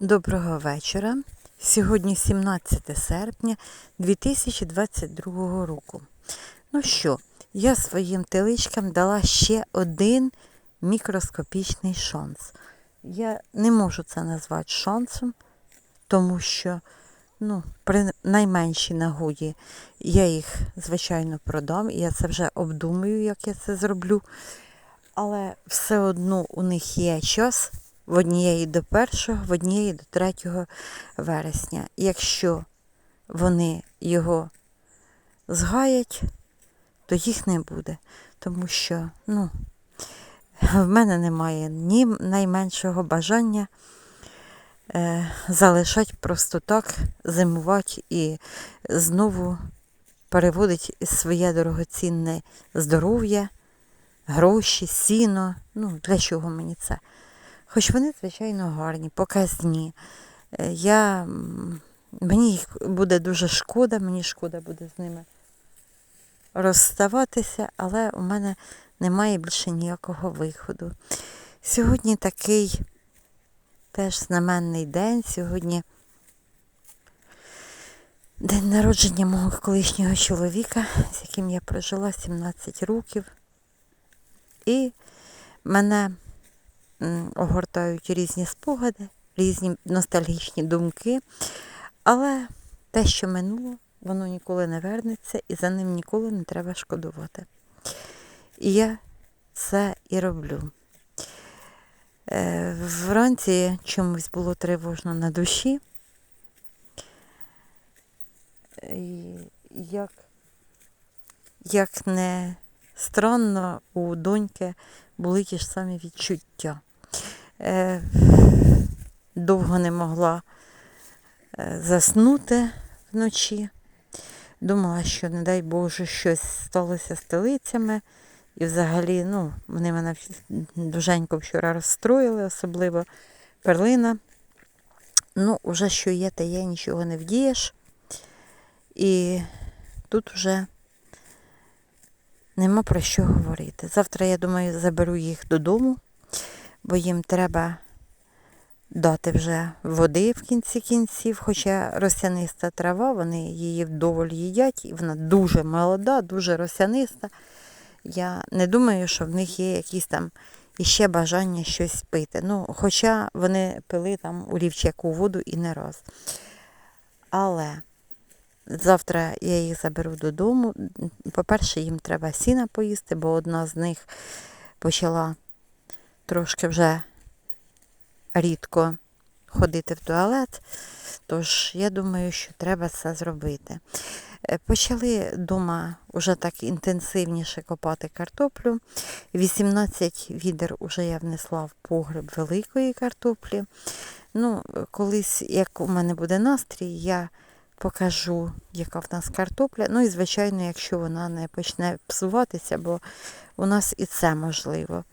Доброго вечора. Сьогодні 17 серпня 2022 року. Ну що, я своїм теличкам дала ще один мікроскопічний шанс. Я не можу це назвати шансом, тому що ну, при найменшій нагоді я їх, звичайно, продам. І я це вже обдумаю, як я це зроблю. Але все одно у них є час в однієї до 1, в однієї до 3 вересня. Якщо вони його згаять, то їх не буде. Тому що, ну, в мене немає ні найменшого бажання е, залишати просто так, зимувати і знову переводити своє дорогоцінне здоров'я, гроші, сіно. Ну, для чого мені це? Хоч вони, звичайно, гарні, показні. Е, Я, мені їх буде дуже шкода, мені шкода буде з ними розставатися, але у мене немає більше ніякого виходу. Сьогодні такий теж знаменний день. Сьогодні день народження мого колишнього чоловіка, з яким я прожила 17 років. І мене огортають різні спогади, різні ностальгічні думки. Але те, що минуло, воно ніколи не вернеться і за ним ніколи не треба шкодувати. І я це і роблю. Е, Вранці чомусь було тривожно на душі. І як, як не странно, у доньки були ті ж самі відчуття. Е, довго не могла е, заснути вночі. Думала, що, не дай Боже, щось сталося з телицями. І взагалі, ну, вони мене дуженько вчора розстроїли, особливо перлина. Ну, уже що є, те є, нічого не вдієш. І тут вже нема про що говорити. Завтра, я думаю, заберу їх додому, бо їм треба дати вже води в кінці кінців, хоча росяниста трава, вони її вдоволь їдять, і вона дуже молода, дуже росяниста. Я не думаю, що в них є якісь там іще бажання щось пити. Ну, Хоча вони пили там у рівчаку воду і не раз. Але завтра я їх заберу додому. По-перше, їм треба сіна поїсти, бо одна з них почала трошки вже рідко ходити в туалет. Тож, я думаю, що треба це зробити. Е, Почали вдома вже так інтенсивніше копати картоплю. 18 відер вже я внесла в погреб великої картоплі. Ну, Колись, як у мене буде настрій, я покажу, яка в нас картопля. Ну і, звичайно, якщо вона не почне псуватися, бо у нас і це можливо.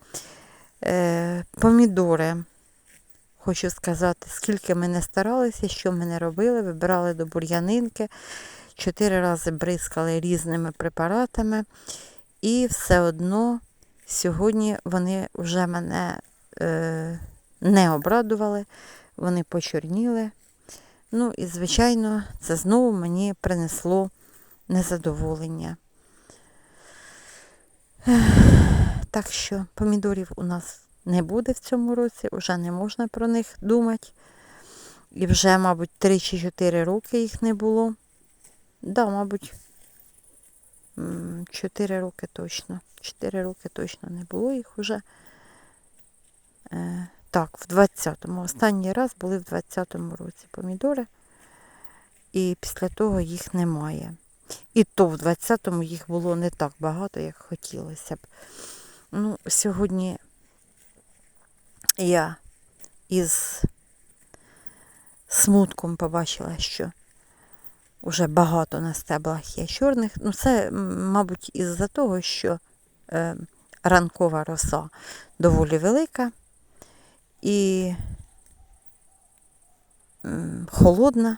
Е, Помідори. Хочу сказати, скільки ми не старалися, що ми не робили, вибирали до бур'янинки, чотири рази бризкали різними препаратами. І все одно сьогодні вони вже мене е, не обрадували, вони почорніли. Ну і, звичайно, це знову мені принесло незадоволення. Так що помідорів у нас не буде в цьому році, вже не можна про них думати. І вже, мабуть, 3 чи 4 роки їх не було. Да, мабуть, 4 роки точно. 4 роки точно не було їх вже. Е, так, в 20-му. Останній раз були в 20-му році помідори. І після того їх немає. І то в 20-му їх було не так багато, як хотілося б. Ну, сьогодні я із смутком побачила, що вже багато на стеблах є чорних. Ну, це, мабуть, із-за того, що е, ранкова роса доволі велика і холодна.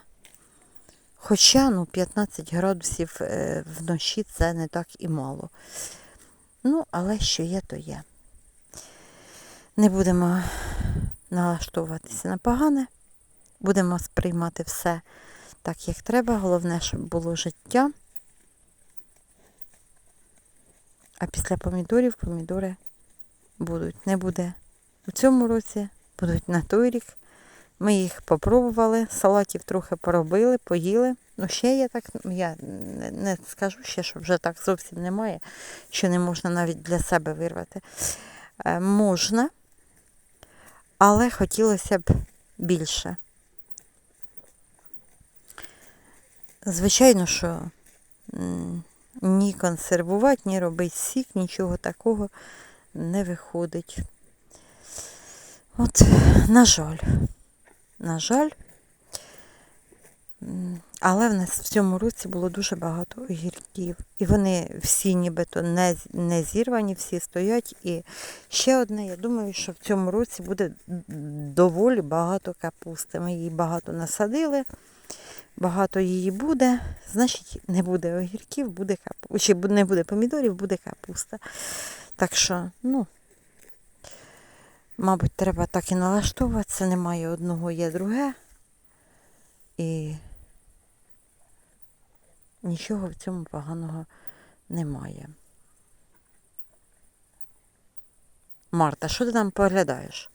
Хоча ну, 15 градусів е, вночі це не так і мало. Ну, але що є, то є. Не будемо налаштовуватися на погане. Будемо сприймати все так, як треба. Головне, щоб було життя. А після помідорів помідори будуть. Не буде у цьому році, будуть на той рік. Ми їх попробували, салатів трохи поробили, поїли. Ну, ще я так, я не, скажу ще, що вже так зовсім немає, що не можна навіть для себе вирвати. Е, можна, але хотілося б більше. Звичайно, що ні консервувати, ні робити сік, нічого такого не виходить. От, на жаль, на жаль, але в нас в цьому році було дуже багато огірків. І вони всі нібито не, не зірвані, всі стоять. І ще одне, я думаю, що в цьому році буде доволі багато капусти. Ми її багато насадили, багато її буде. Значить, не буде огірків, буде капуста. Чи не буде помідорів, буде капуста. Так що, ну, мабуть, треба так і налаштовуватися. Немає одного, є друге. І нічого в цьому поганого немає. Марта, що ти там поглядаєш?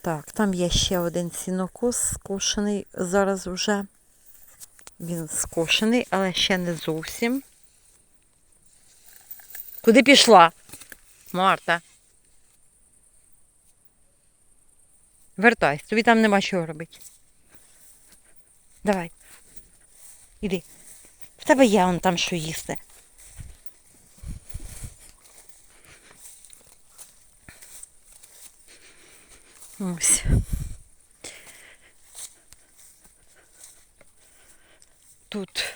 Так, там є ще один сінокос скошений. Зараз вже він скошений, але ще не зовсім. Куди пішла? Марта. Вертайся, тобі там нема чого робити. Давай. Іди. В тебе є он там що їсти. Ось. Тут.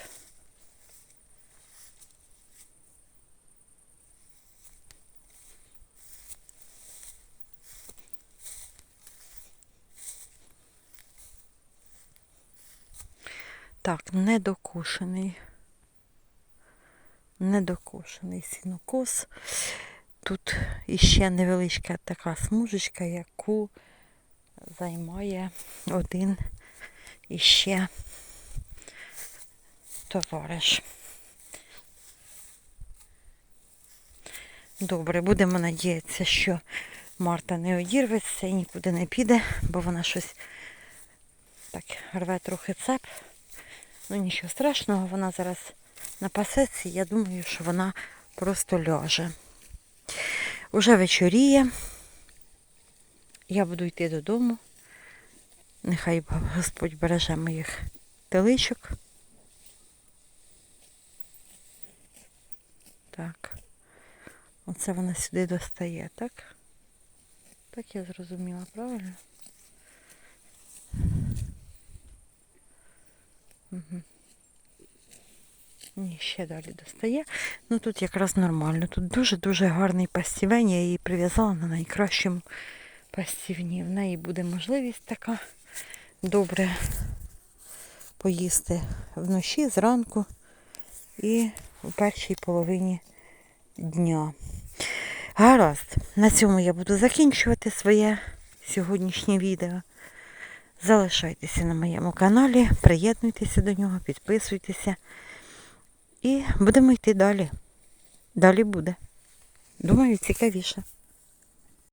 Так, недокошений. Недокошений сінокос. Тут іще невеличка така смужечка, яку займає один іще товариш. Добре, будемо надіятися, що Марта не одірветься і нікуди не піде, бо вона щось так рве трохи цеп. Ну нічого страшного, вона зараз напасеться, я думаю, що вона просто ляже. Уже вечоріє. Я буду йти додому. Нехай Господь береже моїх теличок. Так. Оце вона сюди достає, так? Так я зрозуміла, правильно? Ні, ще далі достає. Ну тут якраз нормально. Тут дуже-дуже гарний пастівень. Я її прив'язала на найкращому пастівні. В неї буде можливість така добре поїсти вночі, зранку і у першій половині дня. Гаразд, на цьому я буду закінчувати своє сьогоднішнє відео. Залишайтеся на моєму каналі, приєднуйтеся до нього, підписуйтеся. І будемо йти далі. Далі буде. Думаю, цікавіше.